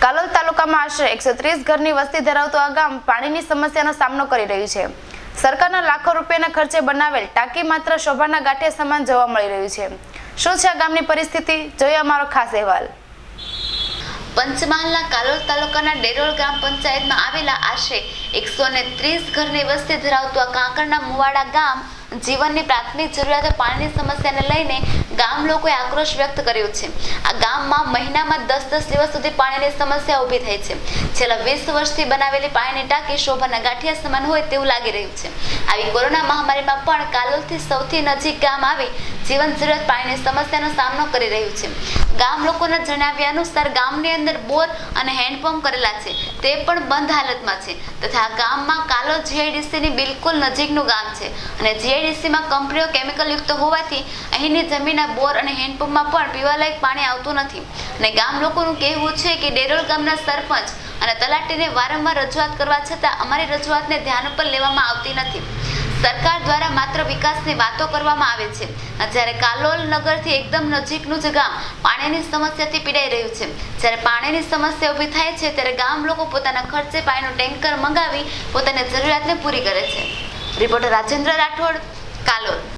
કાલોલ તાલુકામાં આશરે એકસો ત્રીસ ઘરની વસ્તી ધરાવતું આ ગામ પાણીની સમસ્યાનો સામનો કરી રહ્યું છે. સરકારના લાખો રૂપિયાના ખર્ચે બનાવેલ ટાંકી માત્ર શોભાના ગાંઠે સમાન જોવા મળી રહ્યું છે. શું છે આ ગામની પરિસ્થિતિ? જોઈએ અમારો ખાસ અહેવાલ. પંચમહાલના કાલોલ તાલુકાના ડેરોલ ગ્રામ પંચાયતમાં આવેલા આશરે એકસો ને ત્રીસ ઘરની વસ્તી ધરાવતું આ કાંકરના મુવાડા ગામ જીવનની પ્રાથમિક જરૂરિયાતો પાણીની સમસ્યાને લઈને ગામ લોકોએ આક્રોશ વ્યક્ત કર્યો છે. આ ગામમાં મહિનામાં દસ દસ દિવસ સુધી પાણીની સમસ્યા ઊભી થઈ છે. છેલ્લા વીસ વર્ષથી બનાવેલી પાણીની ટાંકી શોભાના ગાંઠિયા સમાન હોય તેવું લાગી રહ્યું છે. આવી કોરોના મહામારીમાં પણ કાલોલથી સૌથી નજીક ગામ આવી જીવન જરૂરિયાત પાણીની સમસ્યાનો સામનો કરી રહ્યું છે. ગામ લોકોના જણાવ્યા અનુસાર ગામની અંદર બોર અને હેન્ડપંપ કરેલા છે. તે પણ બંધ હાલતમાં છે. તથા ગામમાં કાલો જીઆઈડીસીની બિલકુલ નજીકનું ગામ છે. અને જીઆઈડીસીમાં કંપનીઓ કેમિકલ યુક્ત હોવાથી અહીંની જમીનના બોર અને હેન્ડપંપમાં પણ પીવાલાયક પાણી આવતું નથી. અને ગામ લોકોનું કહેવું છે કે ડેરોલ ગામના સરપંચ અને તલાટીને વારંવાર રજૂઆત કરવા છતાં અમારી રજૂઆતને ધ્યાન ઉપર લેવામાં આવતી નથી. સરકાર દ્વારા માત્ર વિકાસની વાતો કરવામાં આવે છે. જ્યારે કાલોલ નગરથી એકદમ નજીકનું જ ગામ પાણીની સમસ્યાથી પીડાઈ રહ્યું છે. જ્યારે પાણીની સમસ્યા ઊભી થાય છે, ત્યારે ગામ લોકો પોતાના ખર્ચે પાણીનું ટેન્કર મંગાવી પોતાની જરૂરિયાતને પૂરી કરે છે. રિપોર્ટર રાજેન્દ્ર રાઠોડ કાલોલ